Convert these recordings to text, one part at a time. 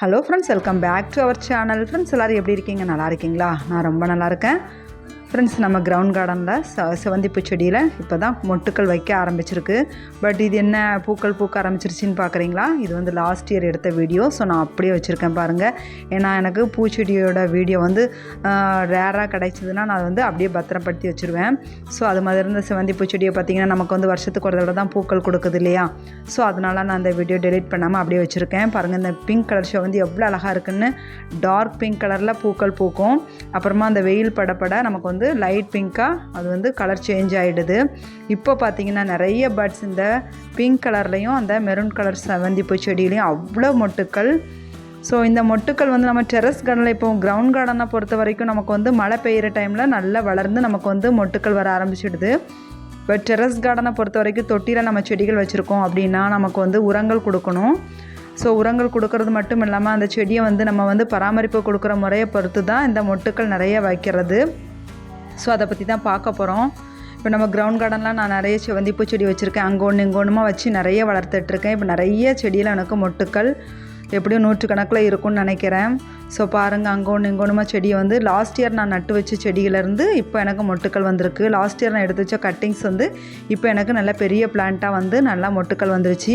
Hello friends welcome back to our channel friends எல்லோரும் எப்படி இருக்கீங்க? நல்லா இருக்கீங்களா? நான் ரொம்ப நல்லா இருக்கேன். ஃப்ரெண்ட்ஸ் நம்ம கிரவுண்ட் கார்டனில் ச செவந்தி பூச்செடியில் இப்போ தான் மொட்டுக்கள் வைக்க ஆரம்பிச்சிருக்கு. பட் இது என்ன பூக்கள் பூக்க ஆரம்பிச்சிருச்சின்னு பார்க்குறீங்களா இது வந்து லாஸ்ட் இயர் எடுத்த வீடியோ ஸோ நான் அப்படியே வச்சுருக்கேன் பாருங்கள் ஏன்னா எனக்கு பூச்செடியோட வீடியோ வந்து ரேராக கிடைச்சதுன்னா நான் வந்து அப்படியே பத்திரப்படுத்தி வச்சுருவேன். ஸோ அது மாதிரி இருந்த செவந்தி பூச்செடியை பார்த்திங்கன்னா நமக்கு வந்து வருஷத்துக்கு ஒரு தடவை தான் பூக்கள் கொடுக்குது இல்லையா? ஸோ அதனால் நான் அந்த வீடியோ டெலிட் பண்ணாமல் அப்படியே வச்சுருக்கேன். பாருங்கள் இந்த பிங்க் கலர் ஷோ வந்து எவ்வளோ அழகாக இருக்குன்னு. டார்க் பிங்க் கலரில் பூக்கள் பூக்கும். அப்புறமா அந்த வெயில் படப்பட நமக்கு வந்து வந்து லைட் பிங்க்காக அது வந்து கலர் சேஞ்ச் ஆகிடுது இப்போ பார்த்தீங்கன்னா நிறைய பேர்ட்ஸ் இந்த பிங்க் கலர்லேயும் அந்த மெரூன் கலர் செவந்தி பூச்செடியிலையும் அவ்வளோ மொட்டுக்கள். ஸோ இந்த மொட்டுக்கள் வந்து நம்ம டெரஸ் கார்டனில் இப்போ கிரவுண்ட் கார்டனை பொறுத்த வரைக்கும் நமக்கு வந்து மழை பெய்கிற டைமில் நல்லா வளர்ந்து நமக்கு வந்து மொட்டுக்கள் வர ஆரம்பிச்சிடுது. இப்போ டெரஸ் கார்டனை பொறுத்த வரைக்கும் தொட்டியில் நம்ம செடிகள் வச்சுருக்கோம் அப்படின்னா நமக்கு வந்து உரங்கள் கொடுக்கணும். ஸோ உரங்கள் கொடுக்கறது மட்டும் இல்லாமல் அந்த செடியை வந்து நம்ம வந்து பராமரிப்பு கொடுக்குற முறையை பொறுத்து தான் இந்த மொட்டுக்கள் நிறைய வைக்கிறது. ஸோ அதை பற்றி தான் பார்க்க போகிறோம் இப்போ நம்ம கிரவுண்ட் கார்டன்லாம் நான் நிறைய செவந்தி செடி வச்சுருக்கேன். அங்கே ஒன்று இங்கே ஒன்றுமா வச்சு நிறைய வளர்த்துட்ருக்கேன். இப்போ நிறைய செடியில் எனக்கு மொட்டுக்கள் எப்படியும் நூற்றுக்கணக்கில் இருக்கும்னு நினைக்கிறேன். ஸோ பாருங்கள் அங்கே ஒன்று இங்கே ஒன்றுமா செடியை வந்து லாஸ்ட் இயர் நான் நட்டு வச்ச செடியிலேருந்து இப்போ எனக்கு மொட்டுக்கள் வந்திருக்கு. லாஸ்ட் இயர் நான் எடுத்து வச்ச கட்டிங்ஸ் வந்து இப்போ எனக்கு நல்ல பெரிய பிளான்ட்டாக வந்து நல்லா மொட்டுக்கள் வந்துருச்சு.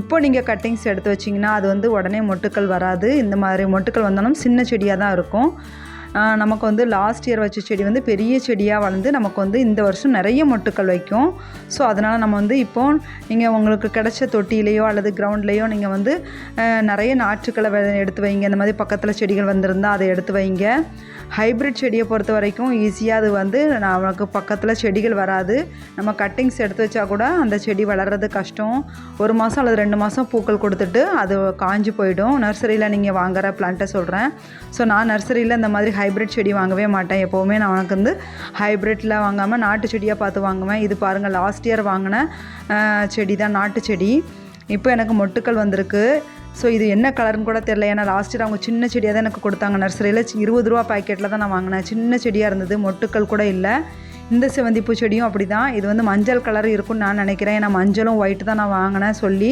இப்போ நீங்கள் கட்டிங்ஸ் எடுத்து வச்சிங்கன்னா அது வந்து உடனே மொட்டுக்கள் வராது. இந்த மாதிரி மொட்டுக்கள் வந்தாலும் சின்ன செடியாக தான் இருக்கும். நமக்கு வந்து லாஸ்ட் இயர் வச்ச செடி வந்து பெரிய செடியாக வளர்ந்து நமக்கு வந்து இந்த வருஷம் நிறைய மொட்டுக்கள் வைக்கும். ஸோ அதனால் நம்ம வந்து இப்போ நீங்கள் உங்களுக்கு கிடைச்ச தொட்டியிலையோ அல்லது கிரவுண்ட்லேயோ நீங்கள் வந்து நிறைய நாற்றுக்களை வெ- எடுத்து வைங்க. இந்த மாதிரி பக்கத்தில் செடிகள் வந்திருந்தால் அதை எடுத்து வைங்க. ஹைப்ரிட் செடியை பொறுத்த வரைக்கும் ஈஸியாக அது வந்து நமக்கு பக்கத்தில் செடிகள் வராது. நம்ம கட்டிங்ஸ் எடுத்து வச்சா கூட அந்த செடி வளர்கிறது கஷ்டம். ஒரு மாதம் அல்லது ரெண்டு மாதம் பூக்கள் கொடுத்துட்டு அது காஞ்சு போயிடும். நர்சரியில் நீங்கள் வாங்குற பிளான்ட்டை சொல்கிறேன் ஸோ நான் நர்சரியில் இந்த மாதிரி ஹைப்ரிட் செடி வாங்கவே மாட்டேன். எப்போவுமே நான் உனக்கு வந்து ஹைப்ரிட்டில் வாங்காமல் நாட்டு செடியாக பார்த்து வாங்குவேன். இது பாருங்கள் லாஸ்ட் இயர் வாங்கின செடி தான் நாட்டு செடி. இப்போ எனக்கு மொட்டுக்கள் வந்திருக்கு. ஸோ இது என்ன கலர்னு கூட தெரில ஏன்னா லாஸ்ட் இயர் அவங்க சின்ன செடியாக தான் எனக்கு கொடுத்தாங்க. நர்சரியில் இருபது ரூபா பாக்கெட்டில் தான் நான் வாங்கினேன். சின்ன செடியாக இருந்தது மொட்டுக்கள் கூட இல்லை. இந்த செவந்திப்பூ செடியும் அப்படி தான் இது வந்து மஞ்சள் கலர் இருக்கும்னு நான் நினைக்கிறேன். ஏன்னா மஞ்சளும் ஒயிட்டு தான் நான் வாங்கினேன் சொல்லி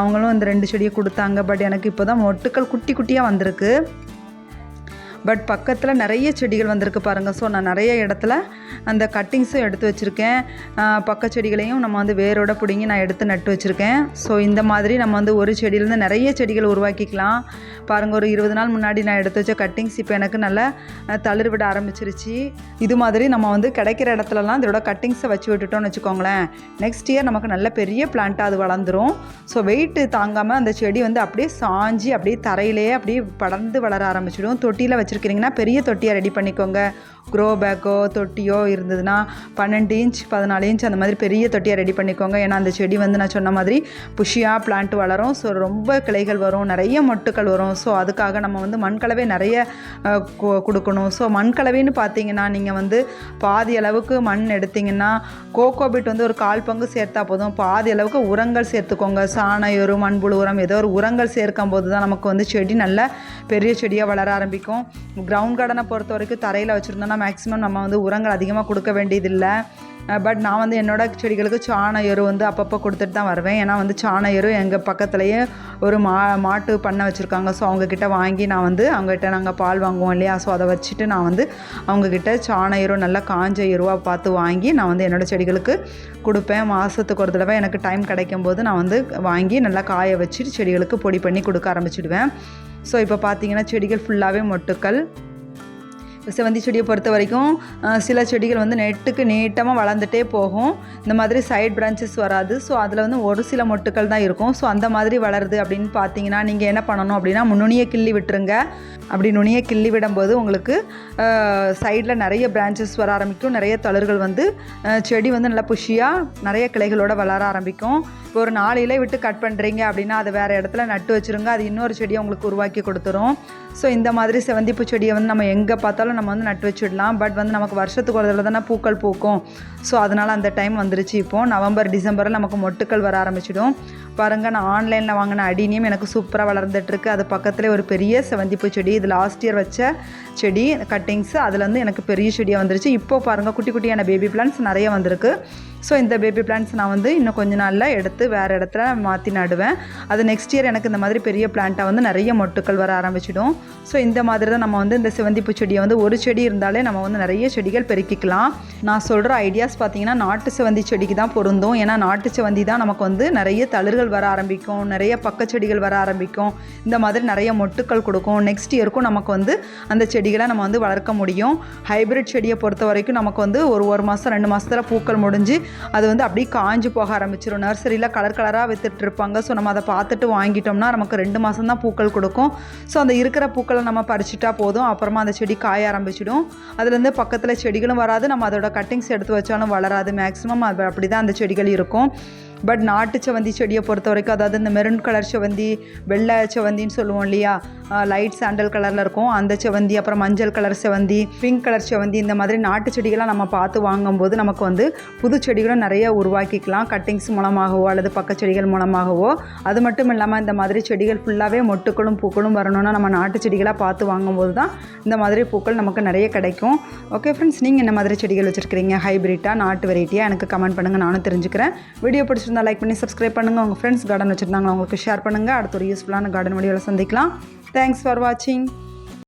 அவங்களும் இந்த ரெண்டு செடியை கொடுத்தாங்க. பட் எனக்கு இப்போ தான் மொட்டுக்கள் குட்டி குட்டியாக வந்திருக்கு. பட் பக்கத்தில் நிறைய செடிகள் வந்திருக்கு பாருங்கள் ஸோ நான் நிறைய இடத்துல அந்த கட்டிங்ஸும் எடுத்து வச்சுருக்கேன். பக்க செடிகளையும் நம்ம வந்து வேரோட பிடுங்கி நான் எடுத்து நட்டு வச்சுருக்கேன். ஸோ இந்த மாதிரி நம்ம வந்து ஒரு செடியிலேருந்து நிறைய செடிகள் உருவாக்கிக்கலாம். பாருங்கள் ஒரு இருபது நாள் முன்னாடி நான் எடுத்து வச்ச கட்டிங்ஸ் இப்போ எனக்கு நல்லா தளிர்விட விட ஆரம்பிச்சிருச்சு. இது மாதிரி நம்ம வந்து கிடைக்கிற இடத்துலலாம் இதோட கட்டிங்ஸை வச்சு விட்டுட்டோம்னு வச்சுக்கோங்களேன். நெக்ஸ்ட் இயர் நமக்கு நல்ல பெரிய பிளான்ட்டாக அது வளர்ந்துடும் ஸோ வெயிட்டு தாங்காமல் அந்த செடி வந்து அப்படியே சாஞ்சி அப்படியே தரையிலேயே அப்படியே படர்ந்து வளர ஆரம்பிச்சிடும். தொட்டியில் வச்சுருக்கிறீங்கன்னா பெரிய தொட்டியாக ரெடி பண்ணிக்கோங்க. க்ரோ பேக்கோ தொட்டியோ இருந்ததுன்னா பன்னெண்டு இன்ச் பதினாலு இன்ச் அந்த மாதிரி பெரிய தொட்டியாக ரெடி பண்ணிக்கோங்க. ஏன்னா அந்த செடி வந்து நான் சொன்ன மாதிரி புஷியாக பிளான்ட் வளரும். ஸோ ரொம்ப கிளைகள் வரும். நிறைய மொட்டுக்கள் வரும். ஸோ அதுக்காக நம்ம வந்து மண்கலவை நிறைய கொடுக்கணும். ஸோ மண்கலவைன்னு பார்த்தீங்கன்னா நீங்கள் வந்து பாதி அளவுக்கு மண் எடுத்தீங்கன்னா கோகோபிட் வந்து ஒரு கால் பங்கு சேர்த்தா போதும். பாதி அளவுக்கு உரங்கள் சேர்த்துக்கோங்க. சாண எரு மண்புழு உரம் ஏதோ ஒரு உரங்கள் சேர்க்கும் போது தான் நமக்கு வந்து செடி நல்ல பெரிய செடியாக வளர ஆரம்பிக்கும். கிரவுண்ட் கார்டனை பொறுத்த வரைக்கும் தரையில் வச்சுருந்தோன்னா வச்சுருந்தோம்னா மேக்ஸிமம் நம்ம வந்து உரங்கள் அதிகமாக கொடுக்க வேண்டியதில்லை. பட் நான் வந்து என்னோடய செடிகளுக்கு சாண எரு வந்து அப்பப்போ கொடுத்துட்டு தான் வருவேன். ஏன்னா வந்து சாண எரு எங்கள் பக்கத்துலேயே ஒரு மா மாட்டு பண்ணை வச்சுருக்காங்க. ஸோ அவங்கக்கிட்ட வாங்கி நான் வந்து அவங்ககிட்ட நாங்கள் பால் வாங்குவோம் இல்லையா? ஸோ அதை வச்சுட்டு நான் வந்து அவங்கக்கிட்ட சாண எரு நல்லா காஞ்ச எருவாக பார்த்து வாங்கி நான் வந்து என்னோடய செடிகளுக்கு கொடுப்பேன். மாதத்துக்கு ஒரு தடவை எனக்கு டைம் கிடைக்கும் போது நான் வந்து வாங்கி நல்லா காய வச்சுட்டு செடிகளுக்கு பொடி பண்ணி கொடுக்க ஆரம்பிச்சிடுவேன். ஸோ இப்போ பார்த்தீங்கன்னா செடிகள் ஃபுல்லாகவே மொட்டுக்கள் செவந்தி செடியை பொறுத்த வரைக்கும் சில செடிகள் வந்து நெட்டுக்கு நீட்டமாக வளர்ந்துட்டே போகும். இந்த மாதிரி சைட் பிரான்ச்சஸ் வராது. ஸோ அதில் வந்து ஒரு சில மொட்டுக்கள் தான் இருக்கும். ஸோ அந்த மாதிரி வளருது அப்படின்னு பார்த்தீங்கன்னா நீங்கள் என்ன பண்ணணும் அப்படின்னா நுனியை கிள்ளி விட்டுருங்க. அப்படி நுனியை கிள்ளி விடும்போது உங்களுக்கு சைடில் நிறைய பிரான்ச்சஸ் வர ஆரம்பிக்கும். நிறைய தளர்கள் வந்து செடி வந்து நல்லா புஷியாக நிறைய கிளைகளோட வளர ஆரம்பிக்கும். இப்போ ஒரு நாலு இலை விட்டு கட் பண்ணுறீங்க அப்படின்னா அதை வேறு இடத்துல நட்டு வச்சுருங்க. அது இன்னொரு செடியை உங்களுக்கு உருவாக்கி கொடுத்துரும். ஸோ இந்த மாதிரி செவந்திப்பு செடியை வந்து நம்ம எங்கே பார்த்தாலும் நம்ம வந்து நட்டு வச்சுடலாம். பட் வந்து நமக்கு வருஷத்துக்கு ஒரு தடவை தானே பூக்கள் பூக்கும். ஸோ அதனால் அந்த டைம் வந்துருச்சு இப்போது நவம்பர் டிசம்பரில் நமக்கு மொட்டுக்கள் வர ஆரம்பிச்சிடும். பாருங்கள் நான் ஆன்லைனில் வாங்கின அடினியும் எனக்கு சூப்பராக வளர்ந்துட்டுருக்கு. அது பக்கத்தில் ஒரு பெரிய செவந்திப்பூ செடி இது லாஸ்ட் இயர் வச்ச செடி கட்டிங்ஸ் அதுலேருந்து எனக்கு பெரிய செடியாக வந்துருச்சு. இப்போ பாருங்கள் குட்டி குட்டியான பேபி பிளான்ஸ் நிறைய வந்திருக்கு. ஸோ இந்த பேபி பிளான்ஸ் நான் வந்து இன்னும் கொஞ்ச நாளில் எடுத்து வேறு இடத்துல மாற்றி நடுவேன். அது நெக்ஸ்ட் இயர் எனக்கு இந்த மாதிரி பெரிய பிளான்ட்டாக வந்து நிறைய மொட்டுக்கள் வர ஆரம்பிச்சிடும். ஸோ இந்த மாதிரி தான் நம்ம வந்து இந்த சிவந்திப்பூ செடியை வந்து ஒரு செடி இருந்தாலே நம்ம வந்து நிறைய செடிகள் பெருக்கிக்கலாம். நான் சொல்கிற ஐடியாஸ் பார்த்தீங்கன்னா நாட்டு சிவந்தி செடிக்கு தான் பொருந்தும். ஏன்னா நாட்டு சிவந்தி தான் நமக்கு வந்து நிறைய தளிர்கள் வர ஆரம்பிக்கும் நிறைய பக்கச்செடிகள் வர ஆரம்பிக்கும். இந்த மாதிரி நிறைய மொட்டுக்கள் கொடுக்கும். நெக்ஸ்ட் இயருக்கும் நமக்கு வந்து அந்த செடிகளை நம்ம வந்து வளர்க்க முடியும். ஹைபிரிட் செடியை பொறுத்த வரைக்கும் நமக்கு வந்து ஒரு ஒரு மாதம் ரெண்டு மாதத்தில் பூக்கள் முடிஞ்சு அது வந்து அப்படியே காஞ்சு போக ஆரம்பிச்சிடும் நர்சரியில் கலர் கலராக வித்துட்ருப்பாங்க ஸோ நம்ம அதை பார்த்துட்டு வாங்கிட்டோம்னா நமக்கு ரெண்டு மாதம் தான் பூக்கள் கொடுக்கும். ஸோ அந்த இருக்கிற பூக்களை நம்ம பறிச்சிட்டா போதும். அப்புறமா அந்த செடி காய ஆரம்பிச்சிடும். அதுலேருந்து பக்கத்தில் செடிகளும் வராது. நம்ம அதோட கட்டிங்ஸ் எடுத்து வச்சாலும் வளராது. மேக்ஸிமம் அது அப்படி தான் அந்த செடிகள் இருக்கும். பட் நாட்டு செவந்தி செடியை பொறுத்த வரைக்கும் அதாவது இந்த மெரூன் கலர் செவந்தி வெள்ளை செவந்தின்னு சொல்லுவோம் இல்லையா? லைட் சாண்டல் கலரில் இருக்கும். அந்த செவந்தி அப்புறம் மஞ்சள் கலர் செவந்தி பிங்க் கலர் செவந்தி இந்த மாதிரி நாட்டு செடிகளாக நம்ம பார்த்து வாங்கும்போது நமக்கு வந்து புது செடிகளும் நிறைய உருவாக்கிக்கலாம். கட்டிங்ஸ் மூலமாகவோ அல்லது பக்கச்செடிகள் மூலமாகவோ. அது மட்டும் இல்லாமல் இந்த மாதிரி செடிகள் ஃபுல்லாகவே மொட்டுக்களும் பூக்களும் வரணும்னா நம்ம நாட்டு செடிகளாக பார்த்து வாங்கும்போது தான் இந்த மாதிரி பூக்கள் நமக்கு நிறைய கிடைக்கும். ஓகே ஃப்ரெண்ட்ஸ் நீங்கள் என்ன மாதிரி செடிகள் வச்சுருக்கிறீங்க? ஹைப்ரிட்டாக நாட்டு வெரைட்டியாக எனக்கு கமெண்ட் பண்ணுங்கள் நானும் தெரிஞ்சுக்கிறேன். வீடியோ பிடிச்சிருந்தா லைக் பண்ணி சப்ஸ்கிரைப் பண்ணுங்கள் உங்கள் ஃப்ரெண்ட்ஸ் கார்டன் வச்சுருந்தாங்க அவங்களுக்கு ஷேர் பண்ணுங்கள் அடுத்த ஒரு யூஸ்ஃபுல்லான கார்டன் வீடியோவில் சந்திக்கலாம். தேங்க்ஸ் ஃபார் வாட்சிங்